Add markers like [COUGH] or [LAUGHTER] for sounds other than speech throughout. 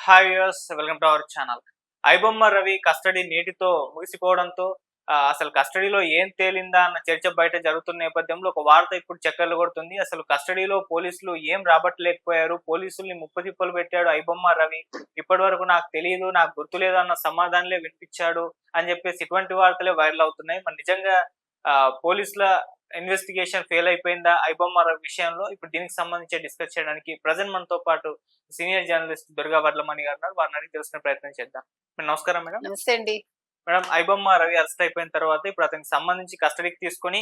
Hi guys welcome to our channel iBomma Ravi custody నీటితో ముగిసిపోవడంతో అసలు కస్టడీలో ఏం తేలిందా అన్న చర్చ బయట జరుగుతున్న నేపథ్యంలో ఒక వార్త ఇప్పుడు చక్కర్లు కొడుతుంది. అసలు కస్టడీలో పోలీసులు ఏం రాబట్టలేకపోయారు? పోలీసుల్ని ముప్పు తిప్పలు పెట్టాడు ఐబొమ్మ రవి. ఇప్పటి వరకు నాకు తెలియదు నాకు గుర్తులేదు అన్న సమాధానలే వినిపించాడు అని చెప్పేసి ఇటువంటి వార్తలే వైరల్ అవుతున్నాయి. మరి నిజంగా ఆ, పోలీసుల ఇన్వెస్టిగేషన్ ఫెయిల్ అయిపోయిందా? ఐబొమ్మ రవి విషయంలో ఇప్పుడు దీనికి సంబంధించి డిస్కస్ చేయడానికి ప్రజెంట్ మనతో పాటు సీనియర్ జర్నలిస్ట్ దుర్గా వర్లమణి గారు ఉన్నారు. వారిని అడిగి తెలుసుకునే ప్రయత్నం చేద్దాం. నమస్కారం మేడం. నమస్తే అండి. మేడం ఐబొమ్మ రవి అరెస్ట్ అయిపోయిన తర్వాత ఇప్పుడు అతనికి సంబంధించి కస్టడీకి తీసుకొని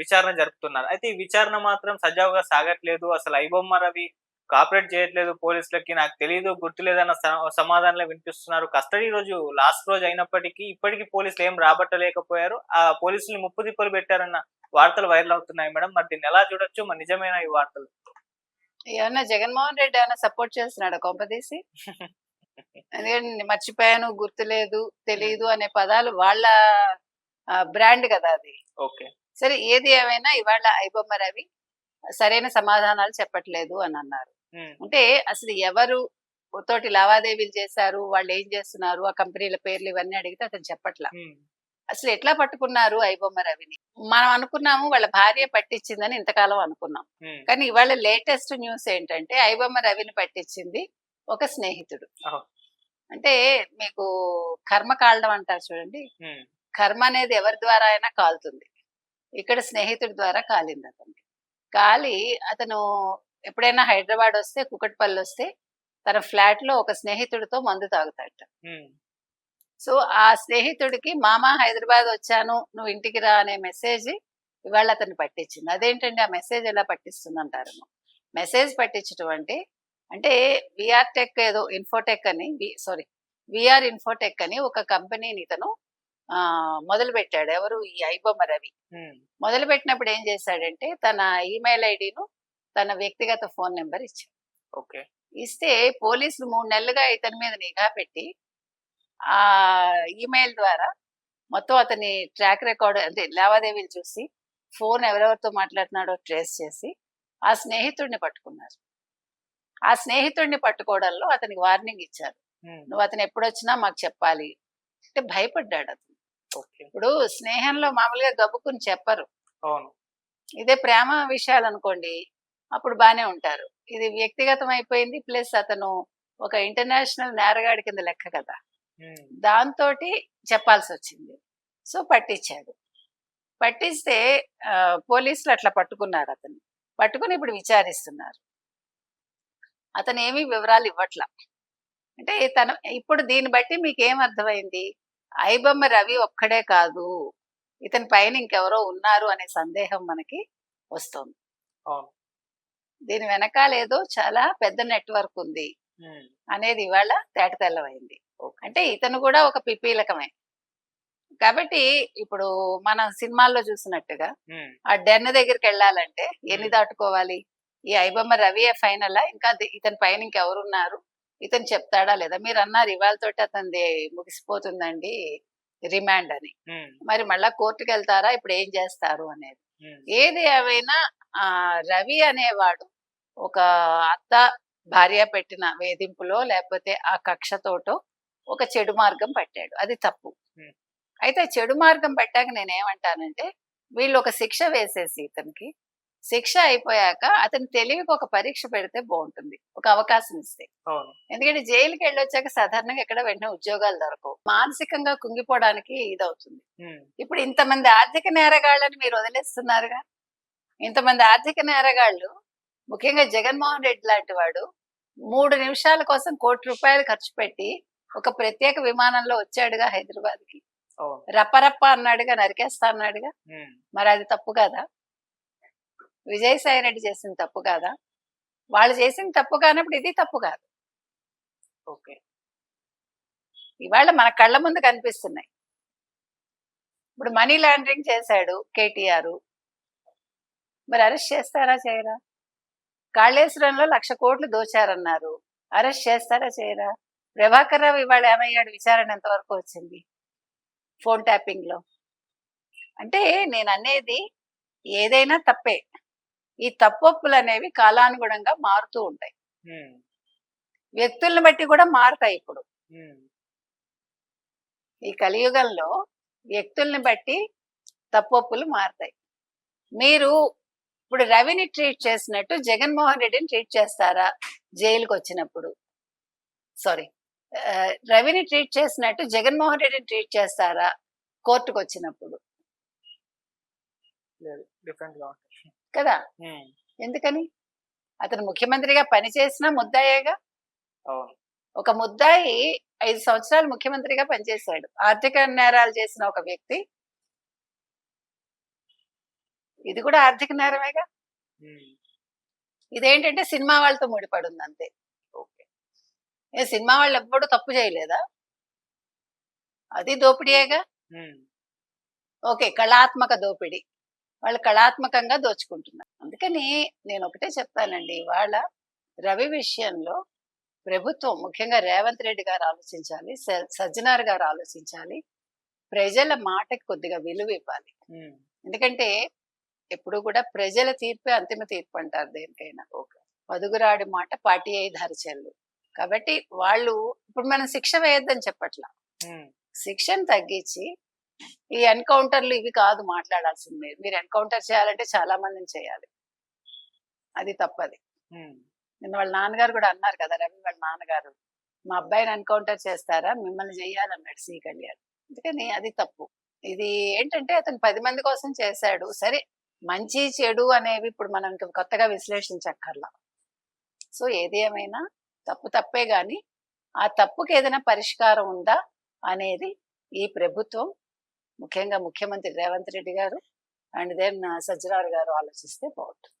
విచారణ జరుపుతున్నారు. అయితే ఈ విచారణ మాత్రం సజావుగా సాగట్లేదు. అసలు ఐబొమ్మ రవి కాపరేట్ చేయట్లేదు పోలీసులకి నాకు తెలియదు గుర్తులేదన్న స- సమాధానాలు వినిపిస్తున్నారు. కస్టడీ రోజు లాస్ట్ రోజు అయినప్పటికీ ఇప్పటికీ పోలీసులు ఏం రాబట్టలేకపోయారు. ఆ పోలీసులు ముప్పు తిప్పలు పెట్టారన్న వార్తలు వైరల్ అవుతున్నాయి మేడం. మరి దీన్ని ఎలా చూడొచ్చు? మరి నిజమైన ఈ వార్తలు? ఏమన్నా జగన్మోహన్ రెడ్డి ఏమైనా సపోర్ట్ చేస్తున్నాడు కొంపదీసి? [LAUGHS] ఎందుకంటే మర్చిపోయాను గుర్తులేదు తెలియదు అనే పదాలు వాళ్ళ బ్రాండ్ కదా అది. ఓకే. సరే ఏది ఏమైనా ఇవాళ ఐబొమ్మ రవి సరైన సమాధానాలు చెప్పట్లేదు అని అన్నారు. అంటే అసలు ఎవరు తోటి లావాదేవీలు చేశారు వాళ్ళు ఏం చేస్తున్నారు ఆ కంపెనీల పేర్లు ఇవన్నీ అడిగితే అతను చెప్పట్లా. అసలు ఎట్లా పట్టుకున్నారు ఐబొమ్మ రవిని? మనం అనుకున్నాము వాళ్ళ భార్య పట్టించిందని ఇంతకాలం అనుకున్నాం. కానీ ఇవాళ లేటెస్ట్ న్యూస్ ఏంటంటే ఐబొమ్మ రవిని పట్టించింది ఒక స్నేహితుడు. అంటే మీకు కర్మ కాలడం అంటారు చూడండి. కర్మ అనేది ఎవరి ద్వారా అయినా కాలుతుంది. ఇక్కడ స్నేహితుడి ద్వారా కాలింది అతనికి. కాలి అతను ఎప్పుడైనా హైదరాబాద్ వస్తే కుకట్పల్లి వస్తే తన ఫ్లాట్లో ఒక స్నేహితుడితో మందు తాగుతాడట. సో ఆ స్నేహితుడికి మామ హైదరాబాద్ వచ్చాను నువ్వు ఇంటికి రా అనే మెసేజ్ ఇవాళ అతను పట్టించింది. అదేంటండి? ఆ మెసేజ్ ఎలా పట్టిస్తుంది అంటారు మెసేజ్ పట్టించడం అంటే అంటే విఆర్ టెక్ ఏదో ఇన్ఫోటెక్ అని సారీ విఆర్ ఇన్ఫోటెక్ అని ఒక కంపెనీని ఇతను ఆ, మొదలు పెట్టాడు ఎవరు? ఈ ఐబొమ్మ రవి. మొదలు పెట్టినప్పుడు ఏం చేశాడంటే తన ఈమెయిల్ ఐడిను తన వ్యక్తిగత ఫోన్ నెంబర్ ఇచ్చాడు. ఓకే. ఇస్తే పోలీసులు మూడు నెలలుగా ఇతని మీద నిఘా పెట్టి ఆ ఈమెయిల్ ద్వారా మొత్తం అతని ట్రాక్ రికార్డ్ అంటే లావాదేవీలు చూసి ఫోన్ ఎవరెవరితో మాట్లాడుతున్నాడో ట్రేస్ చేసి ఆ స్నేహితుడిని పట్టుకున్నారు. ఆ స్నేహితుడిని పట్టుకోవడంలో అతనికి వార్నింగ్ ఇచ్చారు. నువ్వు అతను ఎప్పుడొచ్చినా మాకు చెప్పాలి అంటే భయపడ్డాడు అతను. ఇప్పుడు స్నేహంలో మామూలుగా గబుక్కుని చెప్పరు. అవును. ఇదే ప్రేమ విషయాలు అనుకోండి అప్పుడు బానే ఉంటారు. ఇది వ్యక్తిగతం అయిపోయింది ప్లస్ అతను ఒక ఇంటర్నేషనల్ నేరగాడి కింద లెక్క కదా. దాంతో చెప్పాల్సి వచ్చింది సో పట్టించాడు పట్టిస్తే పోలీసులు అట్లా పట్టుకున్నారు అతను పట్టుకుని ఇప్పుడు విచారిస్తున్నారు. అతను ఏమీ వివరాలు ఇవ్వట్లా అంటే తన ఇప్పుడు దీన్ని బట్టి మీకు ఏం అర్థమైంది? ఐబొమ్మ రవి ఒక్కడే కాదు. ఇతని పైన ఇంకెవరో ఉన్నారు అనే సందేహం మనకి వస్తుంది. దీని వెనకాల ఏదో చాలా పెద్ద నెట్వర్క్ ఉంది అనేది ఇవాళ తేట తెల్లమైంది ఓకే. అంటే ఇతను కూడా ఒక పిపీలకమే. కాబట్టి ఇప్పుడు మన సినిమాల్లో చూసినట్టుగా ఆ డెన్ దగ్గరికి వెళ్ళాలంటే ఎన్ని. దాటుకోవాలి? ఈ ఐబొమ్మ రవియే ఫైనల్? ఇంకా ఇతని పైన ఇంకెవరున్నారు? ఇతను చెప్తాడా లేదా? మీరు అన్నారు ఇవాళతోటి అతనిది ముగిసిపోతుందండి రిమాండ్ అని. మరి మళ్ళా కోర్టుకి వెళ్తారా ఇప్పుడు ఏం చేస్తారు అనేది. ఏది ఏమైనా ఆ రవి అనేవాడు ఒక అత్త భార్య పెట్టిన వేధింపులో లేకపోతే ఆ కక్షతోటో ఒక చెడు మార్గం పట్టాడు. అది తప్పు. అయితే చెడు మార్గం పట్టాక నేను ఏమంటానంటే వీళ్ళు ఒక శిక్ష వేసేసి ఇతనికి. శిక్ష అయిపోయాక అతని తెలివికి ఒక పరీక్ష పెడితే బాగుంటుంది. ఒక అవకాశం ఇస్తే. ఎందుకంటే జైలుకి వెళ్ళొచ్చాక సాధారణంగా ఎక్కడ వెంటనే ఉద్యోగాలు దొరకవు. మానసికంగా కుంగిపోవడానికి ఇదవుతుంది. ఇప్పుడు ఇంతమంది ఆర్థిక నేరగాళ్ళని మీరు వదిలేస్తున్నారుగా? ఇంతమంది ఆర్థిక నేరగాళ్ళు ముఖ్యంగా జగన్మోహన్ రెడ్డి లాంటి వాడు మూడు నిమిషాల కోసం కోటి రూపాయలు ఖర్చు పెట్టి ఒక ప్రత్యేక విమానంలో వచ్చాడుగా హైదరాబాద్కి రప్పరప్ప అన్నాడుగా నరికేస్తా అన్నాడుగా. మరి అది తప్పు కాదా? విజయసాయి రెడ్డి చేసిన తప్పు కాదా? వాళ్ళు చేసిన తప్పు కానప్పుడు ఇది తప్పు కాదు. ఓకే. ఇవాళ మన కళ్ళ ముందు కనిపిస్తున్నాయి. ఇప్పుడు మనీ లాండరింగ్ చేశాడు కేటీఆర్. మరి అరెస్ట్ చేస్తారా చేయరా? కాళేశ్వరంలో లక్ష కోట్లు దోచారన్నారు. అరెస్ట్ చేస్తారా చేయరా? ప్రభాకర్ రావు ఇవాళ ఏమయ్యాడు? విచారణ ఎంతవరకు వచ్చింది? ఫోన్ ట్యాపింగ్లో అంటే నేను అనేది ఏదైనా తప్పే. ఈ తప్పొప్పులు అనేవి కాలానుగుణంగా మారుతూ ఉంటాయి. వ్యక్తుల్ని బట్టి కూడా మారుతాయి ఇప్పుడు. ఈ కలియుగంలో వ్యక్తుల్ని బట్టి తప్పొప్పులు మారుతాయి. మీరు ఇప్పుడు రవిని ట్రీట్ చేసినట్టు జగన్మోహన్ రెడ్డిని ట్రీట్ చేస్తారా? జైలుకి వచ్చినప్పుడు. సారీ. రవిని ట్రీట్ చేసినట్టు జగన్మోహన్ రెడ్డిని ట్రీట్ చేస్తారా? కోర్టుకు వచ్చినప్పుడు. కదా? ఎందుకని? అతను ముఖ్యమంత్రిగా పనిచేసిన ముద్దాయేగా? ఒక ముద్దాయి ఐదు సంవత్సరాలు ముఖ్యమంత్రిగా పనిచేశాడు. ఆర్థిక నేరాలు చేసిన ఒక వ్యక్తి ఇది కూడా ఆర్థిక నేరమేగా? ఇదేంటంటే సినిమా వాళ్ళతో ముడిపడింది అంతే ఓకే. ఏ సినిమా వాళ్ళు ఎప్పుడు తప్పు చేయలేదా? అది దోపిడీయేగా? ఓకే కళాత్మక దోపిడీ. వాళ్ళు కళాత్మకంగా దోచుకుంటున్నారు. అందుకని నేను ఒకటే చెప్తానండి. ఇవాళ రవి విషయంలో ప్రభుత్వం ముఖ్యంగా రేవంత్ రెడ్డి గారు ఆలోచించాలి సజ్జనార్ గారు ఆలోచించాలి ప్రజల మాటకి కొద్దిగా విలువ ఇవ్వాలి ఎందుకంటే ఎప్పుడు కూడా ప్రజల తీర్పే అంతిమ తీర్పు అంటారు దేనికైనా పదుగురాడి మాట పాటి అయి ధరచెల్లు. కాబట్టి వాళ్ళు ఇప్పుడు మనం శిక్ష వేయొద్దని చెప్పట్లా. శిక్షను తగ్గించి ఈ ఎన్కౌంటర్లు ఇవి కాదు మాట్లాడాల్సింది. మీరు మీరు ఎన్కౌంటర్ చేయాలంటే చాలా మందిని చేయాలి. అది తప్పది. నిన్న వాళ్ళ నాన్నగారు కూడా అన్నారు కదా రవి వాళ్ళ నాన్నగారు మా అబ్బాయిని ఎన్కౌంటర్ చేస్తారా? మిమ్మల్ని చెయ్యాలన్నాడు సి కళ్యాణ్. అందుకని అది తప్పు. ఇది ఏంటంటే అతను పది మంది కోసం చేశాడు. సరే మంచి చెడు అనేవి ఇప్పుడు మనం ఇంకా కొత్తగా విశ్లేషించక్కర్లా. సో ఏది ఏమైనా తప్పు తప్పే గాని ఆ తప్పుకి ఏదైనా పరిష్కారం ఉందా అనేది ఈ ప్రభుత్వం ముఖ్యంగా ముఖ్యమంత్రి రేవంత్ రెడ్డి గారు అండ్ దెన్ సజ్జనార్ గారు ఆలోచిస్తే బాగుంటుంది.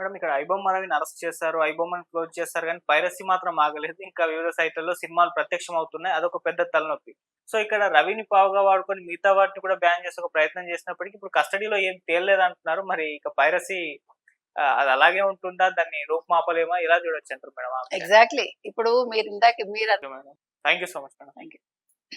మేడం ఇక్కడ ఐబొమ్మ రవిని అరెస్ట్ చేస్తారు ఐబొమ్మని క్లోజ్ చేస్తారు కానీ పైరసీ మాత్రం ఆగలేదు. ఇంకా వివిధ సైట్లలో సినిమాలు ప్రత్యక్షం అవుతున్నాయి అదొక పెద్ద తలనొప్పి. సో ఇక్కడ రవిని పావుగా వాడుకొని మిగతా వాటిని కూడా బ్యాన్ చేసే ఒక ప్రయత్నం చేసినప్పటికీ ఇప్పుడు కస్టడీలో ఏం తేలలేదు అంటున్నారు మరి ఇక పైరసీ అది అలాగే ఉంటుందా? దాన్ని రూపుమాపలేమా ఇలా చూడొచ్చు అంటారు మేడం ఎగ్జాక్ట్లీ ఇప్పుడు మీరు ఇందాక మీరు thank you so much madam. Thank you